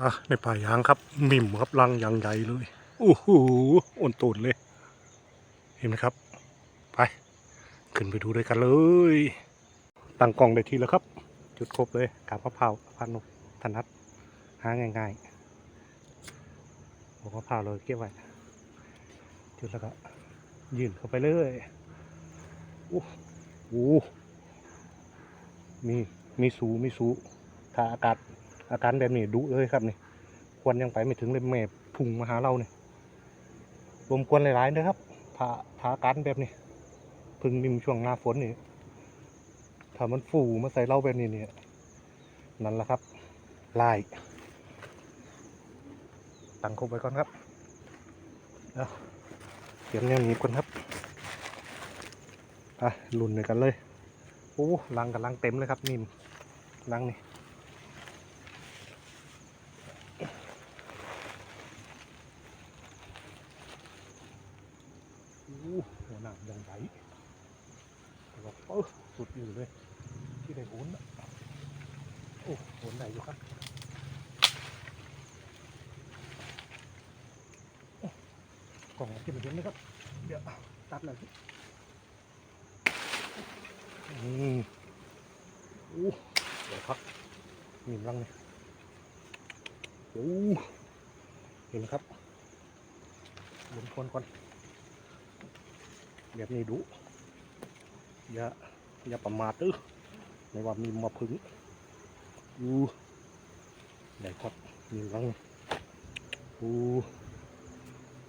อะในป่ายางครับมิมครับรังอย่างใหญ่เลยโอ้โหอ่อนตูนเลย เห็นไหมครับ ไป ขึ้นไปดูด้วยกันเลย ตั้งกล้องได้ทีแล้วครับ จุดครบเลยกาบมะพร้าวพันนกธนัดหาง่ายๆบอกมะพร้าวเลยเก็บไว้จุดแล้วก็ยื่นเข้าไปเลยโอ้โหมีมีสูมีสูถ้าอากาศ อาการแบบนี้ดุเลยครับนี่ควันยังไปไม่ถึงเลยแม่พุ่งมาหาเราเนี่ยรวมควันหลายๆนะครับถ้าถ้าอาการแบบนี้พึ่งมิมช่วงหน้าฝนนี่ถ้ามันฟูมาใส่เราแบบนี้เนี่ยนั่นแหละครับลายตั้งคบไว้ก่อนครับเดี๋ยวเตรียมแนวนี้ก่อนครับอะลุนเลยกันเลยโอ้ลังกับลังเต็มเลยครับมิมลังนี่ อ้โหหัวหนามยังไหวแต่ว่าเออสุดอยู่เลย ที่ได้โหนน่ะโอ้โหนไหนอยู่ครับโอ้กล่องที่มันเห็นนะครับ เดี๋ยวตัดเลยสิอืมโอ้เดี๋ยวครับมีมังเนี่ยโอ้เห็นไหมครับบนคนก่อน แบบนี้ดุอย่าอย่าประมาทเด้อไม่ว่ามีมาพึ่งอูใหญ่ครับมีรังอู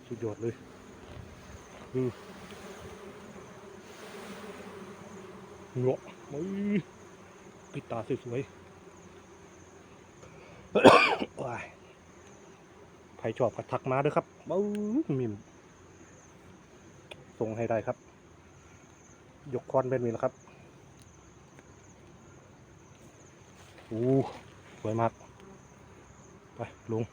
สุดยอดเลยคือเงาะไม่ปิดตาสวยๆว้ายใครชอบก็ทักมาเด้วยครับเบ้ามิ ทรงให้ได้ครับ ยกคอนเป็นมีแล้วครับอู้สวยมาก ไปลุง